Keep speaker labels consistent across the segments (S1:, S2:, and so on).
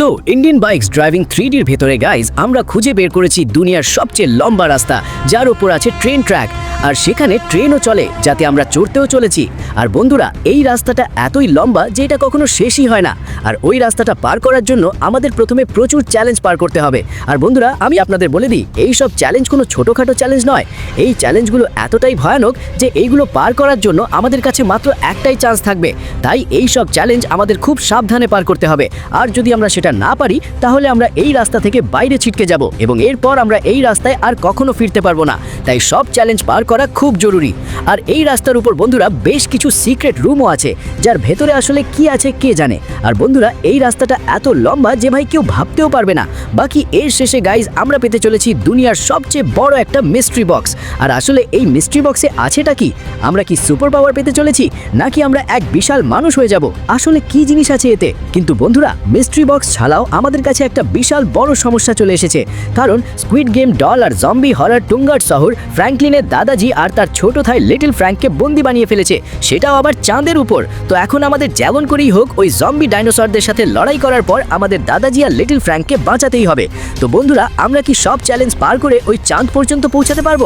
S1: তো Indian bikes driving থ্রিডির ভেতরে guys আমরা খুঁজে বের করেছি দুনিয়ার সবচেয়ে লম্বা রাস্তা, যার উপর আছে ট্রেন ট্র্যাক আর সেখানে ট্রেনও চলে, যাতে আমরা চড়তেও চলেছি। আর বন্ধুরা, এই রাস্তাটা এতই লম্বা যে এটা কখনো শেষই হয় না। আর ওই রাস্তাটা পার করার জন্য আমাদের প্রথমে প্রচুর চ্যালেঞ্জ পার করতে হবে। আর বন্ধুরা, আমি আপনাদের বলে দিই, এই সব চ্যালেঞ্জ কোনো ছোটোখাটো চ্যালেঞ্জ নয়। এই চ্যালেঞ্জগুলো এতটাই ভয়ানক যে এইগুলো পার করার জন্য আমাদের কাছে মাত্র একটাই চান্স থাকবে। তাই এই সব চ্যালেঞ্জ আমাদের খুব সাবধানে পার করতে হবে। আর যদি আমরা সেটা না পারি, তাহলে আমরা এই রাস্তা থেকে বাইরে ছিটকে যাব এবং এরপর আমরা এই রাস্তায় আর কখনো ফিরতে পারব না। তাই সব চ্যালেঞ্জ পার করা খুব জরুরি। আর এই রাস্তার উপর বন্ধুরা বেশ কিছু সিক্রেট রুমও আছে, যার ভেতরে আসলে কি আছে কে জানে। আর বন্ধুরা, এই রাস্তাটা এত লম্বা যে ভাই কেউ ভাবতেও পারবে না। বাকি এর শেষে গাইজ আমরা পেতে চলেছি দুনিয়ার সবচেয়ে বড় একটা মিস্ট্রি বক্স আর আসলে এই মিস্ট্রি বক্সে আছেটা কি? আমরা কি সুপার পাওয়ার পেতে চলেছি, নাকি আমরা এক বিশাল মানুষ হয়ে যাব? আসলে কি জিনিস আছে এতে? কিন্তু বন্ধুরা মিস্ট্রি বক্স ছাড়াও আমাদের কাছে একটা বিশাল বড় সমস্যা চলে এসেছে। কারণ স্কুইড গেম ডল আর জম্বি হরার টুঙ্গার শহর ফ্র্যাঙ্কলিনের দাদাজি আর তার ছোট ভাই লিটল ফ্র্যাঙ্ককে বন্দি বানিয়ে ফেলেছে। সেটাও আবার চাঁদের উপর। তো এখন আমাদের যেমন করেই হোক ওই জম্বি ডাইনোসরদের সাথে লড়াই করার পর আমাদের দাদাজি আর লিটল ফ্র্যাঙ্ককে বাঁচাতেই হবে। তো বন্ধুরা, আমরা কি সব চ্যালেঞ্জ পার করে ওই চাঁদ পর্যন্ত পৌঁছাতে পারব?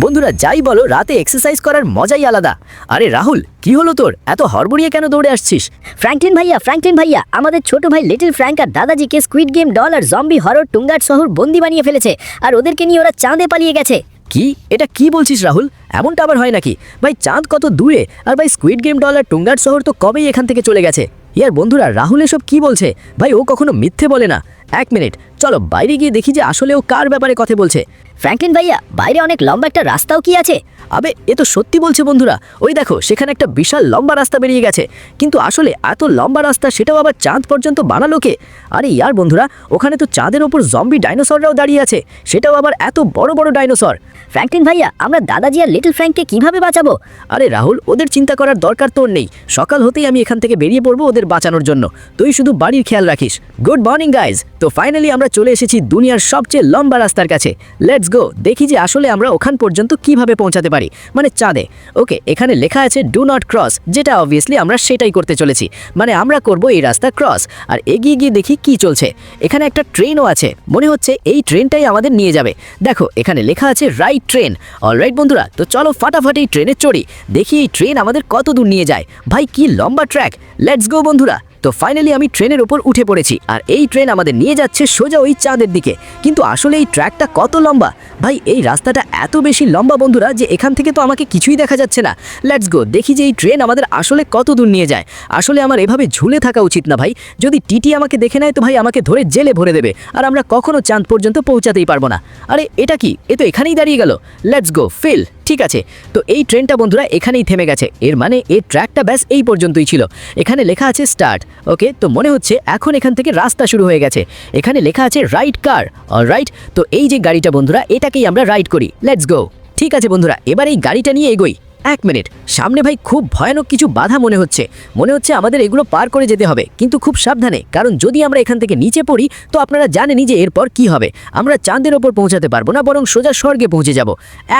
S1: বন্ধুরা যাই বলো রাতে এক্সারসাইজ করার মজাই আলাদা। আরে রাহুল কি হলো তোর? এত হড়বড়িয়ে কেন দৌড়ে আসছিস?
S2: ফ্র্যাঙ্কলিন ভাইয়া ফ্র্যাঙ্কলিন ভাইয়া আমাদের ছোট ভাই লিটল ফ্র্যাঙ্ক আর দাদাজিকে স্কুইড গেম ডল আর জম্বি হরর টুঙ্গার শহর বন্দি বানিয়ে ফেলেছে আর ওদেরকে নিয়ে ওরা চাঁদে পালিয়ে গেছে।
S1: কি? এটা কি বলছিস রাহুল? এমনটা আবার হয় নাকি? ভাই চাঁদ কত দূরে? আর ভাই স্কুইড গেম ডল আর টুঙ্গার শহর তো কবেই এখান থেকে চলে গেছে? ইয়ার বন্ধুরা রাহুল এসব কি বলছে? ভাই ও কখনো মিথ্যে বলে না। এক মিনিট চলো বাইরে গিয়ে দেখি যে আসলে ও কার ব্যাপারে কথা বলছে।
S2: ফ্র্যাঙ্কলিন ভাইয়া বাইরে অনেক লম্বা একটা রাস্তাও কি আছে?
S1: আবে এ তো সত্যি বলছে বন্ধুরা। ওই দেখো সেখানে একটা বিশাল লম্বা রাস্তা বেরিয়ে গেছে। কিন্তু আসলে এত লম্বা রাস্তা সেটাও আবার চাঁদ পর্যন্ত বানালো কে? আরে ইয়ার বন্ধুরা ওখানে তো চাঁদের ওপর জম্বি ডাইনোসররাও দাঁড়িয়ে আছে। সেটাও আবার এত বড় বড় ডাইনোসর
S2: ফ্র্যাঙ্কলিন ভাইয়া আমরা দাদাজি আর লিটল ফ্র্যাঙ্ককে কীভাবে বাঁচাবো?
S1: আরে রাহুল ওদের চিন্তা করার দরকার তোর নেই। সকাল হতেই আমি এখান থেকে বেরিয়ে পড়ব ওদের বাঁচানোর জন্য। তুই শুধু বাড়ির খেয়াল রাখিস। গুড মর্নিং গাইজ তো ফাইনালি আমরা চলে এসেছি দুনিয়ার সবচেয়ে লম্বা রাস্তার কাছে। লেটস গো, দেখি যে আসলে আমরা ওখান পর্যন্ত কীভাবে পৌঁছাতে পারি। মানে চাঁদে। ওকে, এখানে লেখা আছে ডু নট ক্রস যেটা অবভিয়াসলি আমরা সেটাই করতে চলেছি। মানে আমরা করব এই রাস্তা ক্রস আর এগিয়ে গিয়ে দেখি কি চলছে। এখানে একটা ট্রেনও আছে। মনে হচ্ছে এই ট্রেনটাই আমাদের নিয়ে যাবে। দেখো, এখানে লেখা আছে রাইট ট্রেন অলরাইট বন্ধুরা, তো চলো ফাটাফাটি এই ট্রেনে চড়ি। দেখি এই ট্রেন আমাদের কত দূর নিয়ে যায়। ভাই, কি লম্বা ট্র্যাক লেটস গো বন্ধুরা। তো ফাইনালি আমি ট্রেনের ওপর উঠে পড়েছি, আর এই ট্রেন আমাদের নিয়ে যাচ্ছে সোজা ওই চাঁদের দিকে। কিন্তু আসলে এই ট্র্যাকটা কত লম্বা? ভাই, এই রাস্তাটা এত বেশি লম্বা বন্ধুরা যে এখান থেকে তো আমাকে কিছুই দেখা যাচ্ছে না। লেটস গো দেখি যে এই ট্রেন আমাদের আসলে কত দূর নিয়ে যায়। আসলে আমার এভাবে ঝুলে থাকা উচিত না ভাই। যদি টিটি আমাকে দেখে নেয় তো ভাই আমাকে ধরে জেলে ভরে দেবে, আর আমরা কখনো চাঁদ পর্যন্ত পৌঁছাতেই পারব না। আরে, এটা কি? এ তো এখানেই দাঁড়িয়ে গেল। লেটস গো ফিল ঠিক আছে, তো এই ট্রেনটা বন্ধুরা এখানেই থেমে গেছে। এর মানে এর ট্র্যাকটা ব্যাস এই পর্যন্তই ছিল। এখানে লেখা আছে স্টার্ট, ওকে? তো মনে হচ্ছে এখন এখান থেকে রাস্তা শুরু হয়ে গেছে। এখানে লেখা আছে রাইট কার রাইট তো এই যে গাড়িটা বন্ধুরা, এটাকেই আমরা রাইড করি। লেটস গো ঠিক আছে বন্ধুরা, এবার এই গাড়িটা নিয়ে এগোই। এক মিনিট। সামনে ভাই খুব ভয়ানক কিছু বাধা মনে হচ্ছে। মনে হচ্ছে আমাদের এগুলো পার করে যেতে হবে, কিন্তু খুব সাবধানে, কারণ যদি আমরা এখান থেকে নিচে পড়ি, তো আপনারা জানেনই যে এরপর কি হবে। আমরা চাঁদের ওপর পৌঁছাতে পারব না, বরং সোজা স্বর্গে পৌঁছে যাব।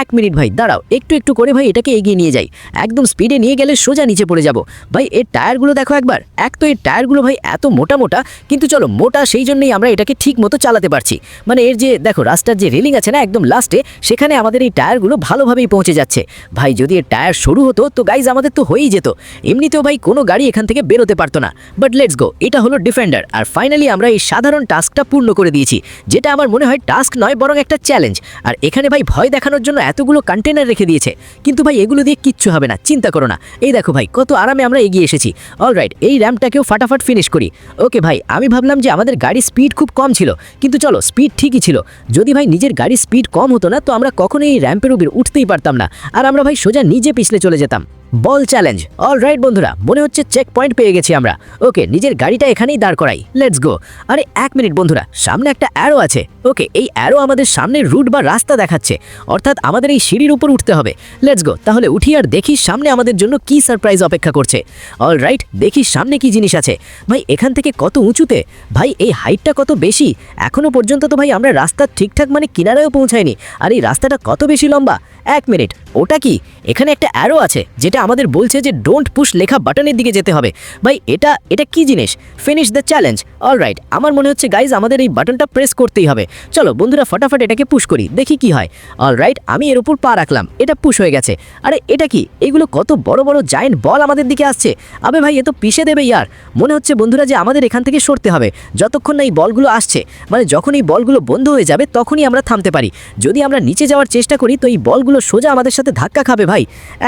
S1: এক মিনিট ভাই, দাঁড়াও, একটু একটু করে ভাই এটাকে এগিয়ে নিয়ে যাই। একদম স্পিডে নিয়ে গেলে সোজা নিচে পড়ে যাব। ভাই, এর টায়ারগুলো দেখো একবার। এক তো এর টায়ারগুলো ভাই এত মোটা মোটা, কিন্তু চলো, মোটা সেই জন্যই আমরা এটাকে ঠিক মতো চালাতে পারছি। মানে এর যে, দেখো, রাস্তার যে রেলিং আছে না, একদম লাস্টে সেখানে আমাদের এই টায়ারগুলো ভালোভাবেই পৌঁছে যাচ্ছে। ভাই, যদি এর টায়ার সরু হতো, তো গাইজ আমাদের তো হয়েই যেত। এমনিতেও ভাই, কোনো গাড়ি এখান থেকে বেরোতে পারতো না। বাট লেটস গো এটা হলো ডিফেন্ডার আর ফাইনালি আমরা এই সাধারণ টাস্কটা পূর্ণ করে দিয়েছি, যেটা আমার মনে হয় টাস্ক নয়, বরং একটা চ্যালেঞ্জ আর এখানে ভাই, ভয় দেখানোর জন্য এতগুলো কন্টেনার রেখে দিয়েছে। কিন্তু ভাই, এগুলো দিয়ে কিচ্ছু হবে না, চিন্তা করো না। এই দেখো ভাই, কত আরামে আমরা এগিয়ে এসেছি। অলরাইট এই র্যাম্পটাকেও ফাটাফাট ফিনিশ করি। ওকে ভাই, আমি ভাবলাম যে আমাদের গাড়ির স্পিড খুব কম ছিল, কিন্তু চলো স্পিড ঠিকই ছিল। যদি ভাই, নিজের গাড়ির স্পিড কম হতো না, তো আমরা কখনোই এই র্যাম্পের উপর উঠতেই পারতাম না। আর আমরা ভাই, সোজা নিজে পিছলে চলে যেতাম। বল চ্যালেঞ্জ। অল রাইট বন্ধুরা, মনে হচ্ছে চেক পয়েন্ট পেয়ে গেছি আমরা। ওকে নিজের গাড়িটা এখানেই দাঁড় করাই। লেটস গো আরে, এক মিনিট, বন্ধুরা, সামনে একটা অ্যারো আছে। ওকে এই অ্যারো আমাদের সামনের রুট বা রাস্তা দেখাচ্ছে। অর্থাৎ আমাদের এই সিঁড়ির উপর উঠতে হবে। লেটস গো তাহলে উঠি আর দেখি সামনে আমাদের জন্য কি সারপ্রাইজ অপেক্ষা করছে। অল রাইট দেখি সামনে কি জিনিস আছে। ভাই, এখান থেকে কত উঁচুতে? ভাই, এই হাইটটা কত বেশি? এখনও পর্যন্ত তো ভাই আমরা রাস্তার ঠিকঠাক মানে কিনারেও পৌঁছায়নি। আর এই রাস্তাটা কত বেশি লম্বা? এক মিনিট। ওটা কি? এখানে একটা অ্যারো আছে, যেটা আমাদের বলছে যে ডোন্ট পুশ লেখা বাটনের দিকে যেতে হবে। ভাই, এটা এটা কি জিনিস? Finish the challenge all right আমার মনে হচ্ছে গাইজ আমাদের এই বাটনটা প্রেস করতেই হবে। চলো বন্ধুরা, ফটাফট এটাকে পুশ করি, দেখি কি হয়। অল রাইট আমি এর উপর পা রাখলাম, এটা পুশ হয়ে গেছে। আরে, এটা কি? এগুলো কত বড় বড় জায়েন্ট বল আমাদের দিকে আসছে। আবে ভাই, এ তো পিষে দেবে ইয়ার। মনে হচ্ছে বন্ধুরা যে আমাদের এখান থেকে সরতে হবে। যতক্ষণ না এই বলগুলো আসছে মানে যখন এই বলগুলো বন্ধ হয়ে যাবে, তখনই আমরা থামতে পারি। যদি আমরা নিচে যাওয়ার চেষ্টা করি, তো এই বলগুলো সোজা আমাদের সাথে ধাক্কা খাবে ভাই।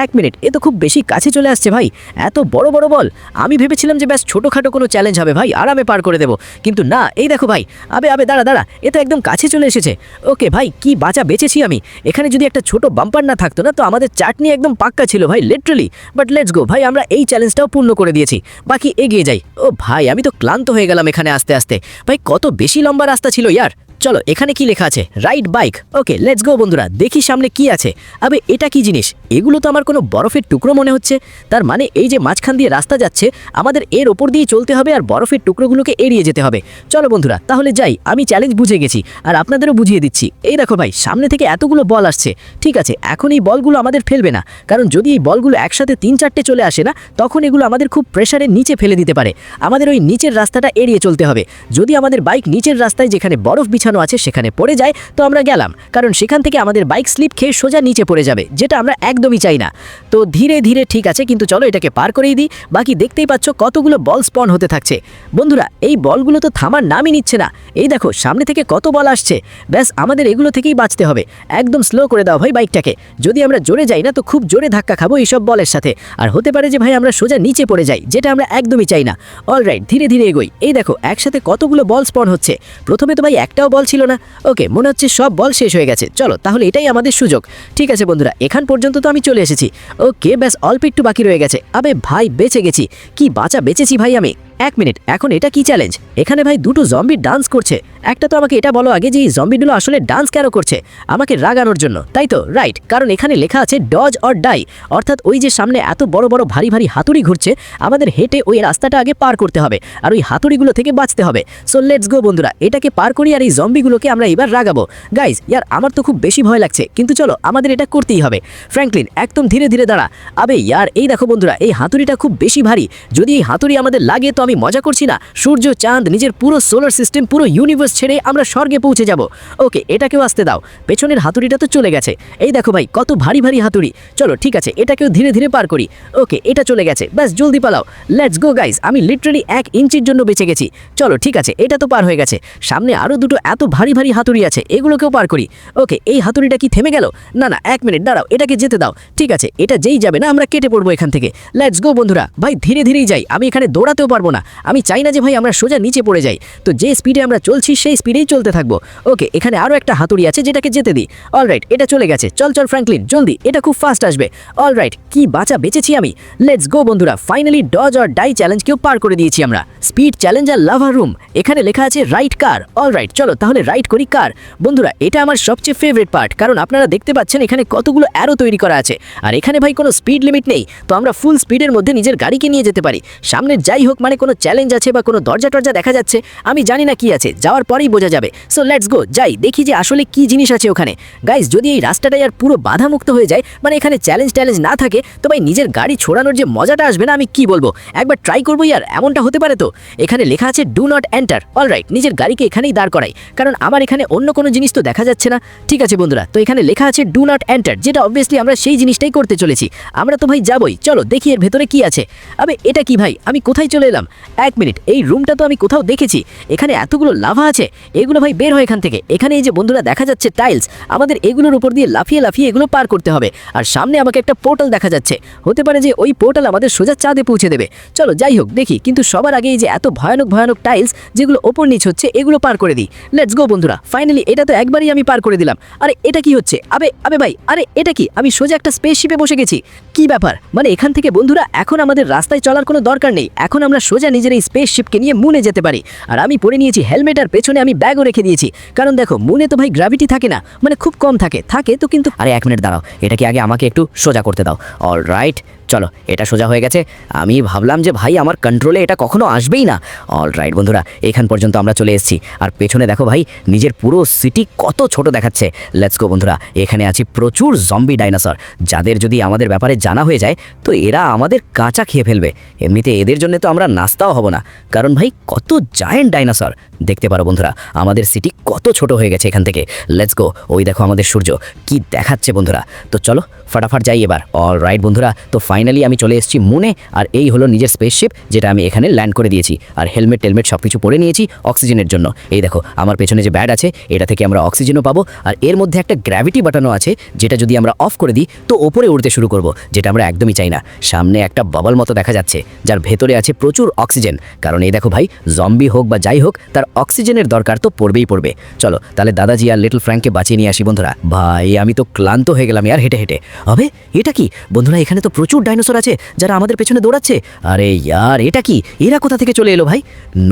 S1: এক মিনিট এ তো খুব বেশি কাছে চলে আসছে ভাই। এত বড় বড় বল। আমি ভেবেছিলাম যে ব্যাস ছোটোখাটো কোনো চ্যালেঞ্জ হবে ভাই, আরামে পার করে দেবো। কিন্তু না, এই দেখো ভাই, আবে আবে, দাঁড়া দাঁড়া, এ তো একদম কাছে চলে এসেছে। ওকে ভাই, কি বাঁচা বেঁচেছি আমি। এখানে যদি একটা ছোট বাম্পার না থাকতো না, তো আমাদের চাটনি একদম পাক্কা ছিল ভাই লিটারালি বাট লেটস গো ভাই, আমরা এই চ্যালেঞ্জটাও পূর্ণ করে দিয়েছি। বাকি এগিয়ে যাই। ও ভাই, আমি তো ক্লান্ত হয়ে গেলাম এখানে আস্তে আস্তে। ভাই, কত বেশি লম্বা রাস্তা ছিল, ইয়ার। চলো, এখানে কি লেখা আছে? Ride bike okay let's go বন্ধুরা। দেখি সামনে কি আছে। আবে, এটা কি জিনিস? এগুলো তো আমার কোনো বরফের টুকরো মনে হচ্ছে। তার মানে এই যে মাঝখান দিয়ে রাস্তা যাচ্ছে, আমাদের এর ওপর দিয়ে চলতে হবে আর বরফের টুকরোগুলোকে এড়িয়ে যেতে হবে। চলো, বন্ধুরা, তাহলে যাই। আমি চ্যালেঞ্জ বুঝে গেছি। আর আপনাদেরও বুঝিয়ে দিচ্ছি। এই দেখো ভাই, সামনে থেকে এতগুলো বল আসছে। ঠিক আছে, এখন এই বলগুলো আমাদের ফেলবে না। কারণ যদি এই বলগুলো একসাথে তিন চারটে চলে আসে না, তখন এগুলো আমাদের খুব প্রেশারের নিচে ফেলে দিতে পারে। আমাদের ওই নিচের রাস্তাটা এড়িয়ে চলতে হবে। যদি আমাদের বাইক নিচের রাস্তায় যেখানে বরফ বিছানো আছে, সেখানে পড়ে যায়, তো আমরা গেলাম। কারণ সেখান থেকে আমাদের বাইক স্লিপ খেয়ে সোজা নিচে পড়ে যাবে, যেটা আমরা একদমই চাই না। তো ধীরে ধীরে ঠিক আছে, কিন্তু চলো এটাকে পার করেই দিই। বাকি দেখতেই পাচ্ছ কতগুলো বল স্পন হতে থাকছে। বন্ধুরা, এই বলগুলো তো থামার নামই নিচ্ছে না। এই দেখো, সামনে থেকে কত বল আসছে। ব্যাস, আমাদের এগুলো থেকেই বাঁচতে হবে। একদম স্লো করে দাও ভাই বাইকটাকে। যদি আমরা জোরে যাই না, তো খুব জোরে ধাক্কা খাব এইসব বলের সাথে। আর হতে পারে যে ভাই, আমরা সোজা নিচে পড়ে যাই, যেটা আমরা একদমই চাই না। অলরাইট ধীরে ধীরে এগোই। এই দেখো, একসাথে কতগুলো বল স্পন হচ্ছে। প্রথমে তো ভাই একটাও বল ছিল না। ওকে, মনে হচ্ছে সব বল শেষ হয়ে গেছে। চলো, তাহলে এটাই আমাদের সুযোগ। ঠিক আছে বন্ধুরা, এখান পর্যন্ত তো আমি চলে এসেছি। ওকে, ব্যাস, অল্প একটু বাকি রয়ে গেছে। আবে ভাই, বেঁচে গেছি। কি বাঁচা বেঁচেছি ভাই আমি। এক মিনিট, এখন এটা কি চ্যালেঞ্জ এখানে ভাই দুটো জম্বি ডান্স করছে। একটা তো আমাকে এটা বলো আগে যে এই জম্বিগুলো আসলে ডান্স কেন করছে? আমাকে রাগানোর জন্য। তাই তো? রাইট কারণ এখানে লেখা আছে ডজ অর ডাই অর্থাৎ ওই যে সামনে এত বড় বড় ভারী ভারী হাতুড়ি ঘুরছে, আমাদের হেঁটে ওই রাস্তাটা আগে পার করতে হবে আর ওই হাতুড়িগুলো থেকে বাঁচতে হবে। সো লেটস গো বন্ধুরা। এটাকে পার করি আর এই জম্বিগুলোকে আমরা এবার রাগাবো। গাইজ ইয়ার, আমার তো খুব বেশি ভয় লাগছে। কিন্তু চলো, আমাদের এটা করতেই হবে। ফ্র্যাঙ্কলিন একদম ধীরে ধীরে দাঁড়া। আবে, ইয়ার, এই দেখো বন্ধুরা, এই হাতুড়িটা খুব বেশি ভারী। যদি এই হাতুড়ি আমাদের লাগে তো আমি মজা করছি না। সূর্য, চাঁদ, নিজের পুরো সোলার সিস্টেম পুরো ইউনিভার্স ছেড়ে আমরা স্বর্গে পৌঁছে যাব। ওকে, এটাকেও আসতে দাও। পেছনের হাতুড়িটা তো চলে গেছে। এই দেখো ভাই, কত ভারী ভারী হাতুড়ি। চলো, ঠিক আছে, এটাকেও ধীরে ধীরে পার করি। ওকে, এটা চলে গেছে। ব্যাস, জলদি পালাও। লেটস গো গাইজ আমি লিটারালি এক ইঞ্চির জন্য বেঁচে গেছি। চলো, ঠিক আছে, এটা তো পার হয়ে গেছে। সামনে আরও দুটো এত ভারী ভারী হাতুড়ি আছে, এগুলোকেও পার করি। ওকে, এই হাতুড়িটা কি থেমে গেল? না না, এক মিনিট, দাঁড়াও, এটাকে যেতে দাও। ঠিক আছে, এটা যেই যাবে না, আমরা কেটে পড়ব এখান থেকে। লেটস গো বন্ধুরা। ভাই, ধীরে ধীরেই যাই। আমি এখানে দৌড়াতেও পারব না। আমি চাই না যে ভাই আমরা সোজা নিচে পড়ে যাই। তো যে স্পিডে আমরা চলছি, সেই স্পিডেই চলতে থাকব। ওকে এখানে আরও একটা হাতুড়ি আছে যেটাকে যেতে দিই। অলরাইট এটা চলে গেছে। চল চল ফ্র্যাঙ্কলিন জলদি, এটা খুব ফাস্ট আসবে। অলরাইট কি বাঁচা বেঁচেছি আমি। লেটস গো বন্ধুরা। ফাইনালি ডজ অর ডাই চ্যালেঞ্জকেও পার করে দিয়েছি আমরা। স্পিড চ্যালেঞ্জ আর লাভার রুম এখানে লেখা আছে রাইট কার অলরাইট চলো, তাহলে রাইট করি কার বন্ধুরা, এটা আমার সবচেয়ে ফেভারিট পার্ট কারণ আপনারা দেখতে পাচ্ছেন এখানে কতগুলো অ্যারো তৈরি করা আছে। আর এখানে ভাই কোনো স্পিড লিমিট নেই। তো আমরা ফুল স্পিডের মধ্যে নিজের গাড়িকে নিয়ে যেতে পারি। সামনে যাই হোক মানে কোনো চ্যালেঞ্জ আছে বা কোনো দরজা টরজা দেখা যাচ্ছে, আমি জানি না কি আছে, যাওয়ার পরেই বোঝা যাবে। সো লেটস গো যাই, দেখি যে আসলে কি জিনিস আছে ওখানে। গাইজ যদি এই রাস্তাটাই আর পুরো বাধামুক্ত হয়ে যায় মানে এখানে চ্যালেঞ্জ ট্যালেঞ্জ না থাকে, তো ভাই নিজের গাড়ি ছোড়ানোর যে মজাটা আসবে না, আমি কি বলব? একবার ট্রাই করব ইয়ার এমনটা হতে পারে তো? এখানে লেখা আছে ডু নট এন্টার অলরাইট নিজের গাড়িকে এখানেই দাঁড় করাই। কারণ আমার এখানে অন্য কোনো জিনিস তো দেখা যাচ্ছে না। ঠিক আছে বন্ধুরা, তো এখানে লেখা আছে ডু নট এন্টার যেটা অবভিয়াসলি আমরা সেই জিনিসটাই করতে চলেছি। আমরা তো ভাই যাবই, চলো দেখি এর ভেতরে কি আছে। আবে, এটা কি ভাই? আমি কোথায় চলে এলাম? এক মিনিট, এই রুমটা তো আমি কোথাও দেখেছি। এখানে এতগুলো লাভা আছে, এগুলো ভাই বের হয় এখান থেকে। এখানে এই যে বন্ধুরা দেখা যাচ্ছে টাইলস আমাদের এগুলোর উপর দিয়ে লাফিয়ে লাফিয়ে এগুলো পার করতে হবে। আর সামনে আমাকে একটা পোর্টাল দেখা যাচ্ছে। হতে পারে যে ওই পোর্টাল আমাদের সোজা চাঁদে পৌঁছে দেবে। চলো যাই হোক, দেখি। কিন্তু সবার আগে এই যে এত ভয়ানক ভয়ানক টাইলস যেগুলো ওপর নিচ হচ্ছে, এগুলো পার করে দিই। লেটস গো বন্ধুরা। ফাইনালি এটা তো একবারই আমি পার করে দিলাম। আরে, এটা কি হচ্ছে? আবে আবে ভাই, আরে এটা কি? আমি সোজা একটা স্পেসশিপে বসে গেছি। কি ব্যাপার? মানে এখান থেকে বন্ধুরা, এখন আমাদের রাস্তায় চলার কোনো দরকার নেই। এখন আমরা সোজা নিজের এই স্পেসশিপকে নিয়ে মুনে যেতে পারি। আর আমি পরে নিয়েছি হেলমেট আর পেছনে আমি ব্যাগও রেখে দিয়েছি। কারণ দেখো মুনে তো ভাই গ্রাভিটি থাকে না মানে খুব কম থাকে। থাকে তো কিন্তু
S3: আরে এক মিনিট দাঁড়াও এটা কি আগে আমাকে একটু সোজা করতে দাও। অল রাইট
S1: চলো, এটা সোজা হয়ে গেছে। আমি ভাবলাম যে ভাই, আমার কন্ট্রোলে এটা কখনো আসবেই না। অল রাইট বন্ধুরা, এখান পর্যন্ত আমরা চলে এসেছি। আর পেছনে দেখো ভাই, নিজের পুরো সিটি কত ছোট দেখাচ্ছে। লেটস গো বন্ধুরা, এখানে আছে প্রচুর জম্বি ডাইনোসর যাদের যদি আমাদের ব্যাপারে জানা হয়ে যায়, তো এরা আমাদের কাঁচা খেয়ে ফেলবে। এমনিতে এদের জন্য তো আমরা নাস্তাও হব না। কারণ ভাই, কত জায়েন্ট ডাইনোসর দেখতে পারো, বন্ধুরা, আমাদের সিটি কত ছোট হয়ে গেছে এখান থেকে। লেটস গো ওই দেখো আমাদের সূর্য, কি দেখাচ্ছে, বন্ধুরা। তো চলো, ফটাফট যাই এবার। অল রাইট বন্ধুরা, তো ফাইনালি আমি চলে এসেছি মুনে, আর এই হলো নিজের স্পেসশিপ যেটা আমি এখানে ল্যান্ড করে দিয়েছি। আর হেলমেট টেলমেট সব কিছু পরে নিয়েছি অক্সিজেনের জন্য। এই দেখো, আমার পেছনে যে ব্যাড আছে, এটা থেকে আমরা অক্সিজেনও পাবো। আর এর মধ্যে একটা গ্র্যাভিটি বাটানো আছে, যেটা যদি আমরা অফ করে দিই, তো ওপরে উড়তে শুরু করব, যেটা আমরা একদমই চাই না। সামনে একটা বাবল মতো দেখা যাচ্ছে, যার ভেতরে আছে প্রচুর অক্সিজেন কারণ এই দেখো ভাই জম্বি হোক বা যাই হোক, তার অক্সিজেনের দরকার তো পড়বেই পড়বে। চলো, তাহলে দাদাজি আর লিটল ফ্র্যাঙ্ককে বাঁচিয়ে নিয়ে আসি বন্ধুরা। ভাই, আমি তো ক্লান্ত হয়ে গেলাম, আর হেঁটে হেঁটে। হবে এটা কি? বন্ধুরা, এখানে তো প্রচুর ডাইনোসর আছে, যারা আমাদের পেছনে দৌড়াচ্ছে। আরে ইয়ার, এটা কি? এরা কোথা থেকে চলে এলো ভাই?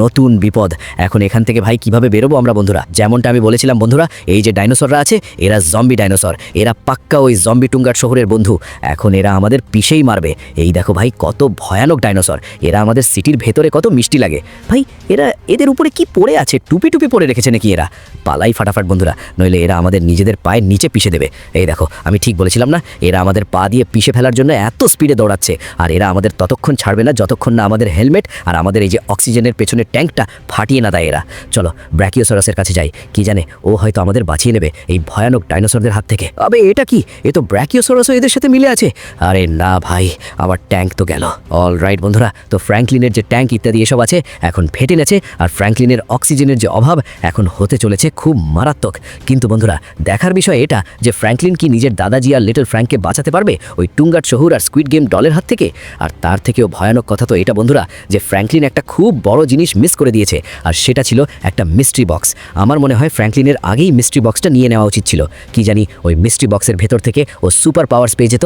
S1: নতুন বিপদ। এখন এখান থেকে ভাই কীভাবে বেরোবো আমরা বন্ধুরা? যেমনটা আমি বলেছিলাম বন্ধুরা, এই যে ডাইনোসররা আছে, এরা জম্বি ডাইনোসর। এরা পাক্কা ওই জম্বি টুঙ্গার শহরের বন্ধু। এখন এরা আমাদের পিষেই মারবে। এই দেখো ভাই, কত ভয়ানক ডাইনোসর। এরা আমাদের সিটির ভেতরে কত মিষ্টি লাগে। ভাই, এরা এদের উপরে কি পড়ে আছে? টুপি টুপি পরে রেখেছে নাকি এরা? পালাই ফাটাফাট বন্ধুরা, নইলে এরা আমাদের নিজেদের পায়ের নিচে পিষে দেবে। এই দেখো, আমি ঠিক বলেছিলাম না? এরা আমাদের পা দিয়ে পিষে ফেলার জন্য এত স্পিডে দৌড়াচ্ছে। আর এরা আমাদের ততক্ষণ ছাড়বে না, যতক্ষণ না আমাদের হেলমেট আর আমাদের এই যে অক্সিজেনের পেছনের ট্যাঙ্কটা ফাটিয়ে না দেয় এরা। চলো ব্র্যাকিওসরাসের কাছে যাই। কি জানে, ও হয়তো আমাদের বাঁচিয়ে নেবে এই ভয়ানক ডাইনোসরদের হাত থেকে। আবে, এটা কি? এ তো ব্র্যাকিওসরাসও এদের সাথে মিলে আছে। আরে না ভাই, আমার ট্যাঙ্ক তো গেল। অল রাইট বন্ধুরা, তো ফ্র্যাঙ্কলিনের যে ট্যাঙ্ক ইত্যাদি এসব আছে, এখন ফেটে গেছে আর ফ্র্যাঙ্কলিনের অক্সিজেনের যে অভাব এখন হতে চলেছে খুব মারাত্মক। কিন্তু বন্ধুরা, দেখার বিষয় এটা যে ফ্র্যাঙ্কলিন কি নিজের দাদাজি আর লিটল ফ্র্যাঙ্ককে বাঁচাতে পারবে? ওই টুঙ্গার শহুর আর স্কুইড গেম ডলের হাত থেকে? আর তার থেকেও ভয়ানক কথা তো এটা, বন্ধুরা, যে ফ্র্যাঙ্কলিন একটা খুব বড় জিনিস মিস করে দিয়েছে। আর সেটা ছিল একটা মিস্ট্রি বক্স আমার মনে হয় ফ্র্যাঙ্কলিনের আগেই মিস্ট্রি বক্সটা নিয়ে নেওয়া উচিত ছিল। কি জানি ওই মিস্ট্রি বক্সের ভেতর থেকে ও সুপার পাওয়ার্স পেয়ে যেত।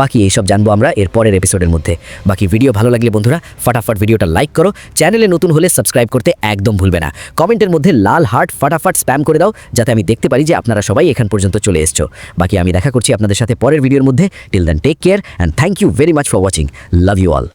S1: বাকি এইসব জানব আমরা এর পরের এপিসোডের মধ্যে। বাকি ভিডিও ভালো লাগলে, বন্ধুরা, ফটাফট ভিডিওটা লাইক করো। চ্যানেলে নতুন হলে সাবস্ক্রাইব করতে একদম ভুলবে না। কমেন্টের মধ্যে লাল হার্ট ফটাফট স্প্যাম করে দাও, যাতে আমি দেখতে পারি যে আপনারা সবাই এখান পর্যন্ত চলে এসছো। বাকি আমি দেখা করছি আপনাদের সাথে পরের ভিডিওর মধ্যে। Till then take care and thank you you very much for watching. Love you all.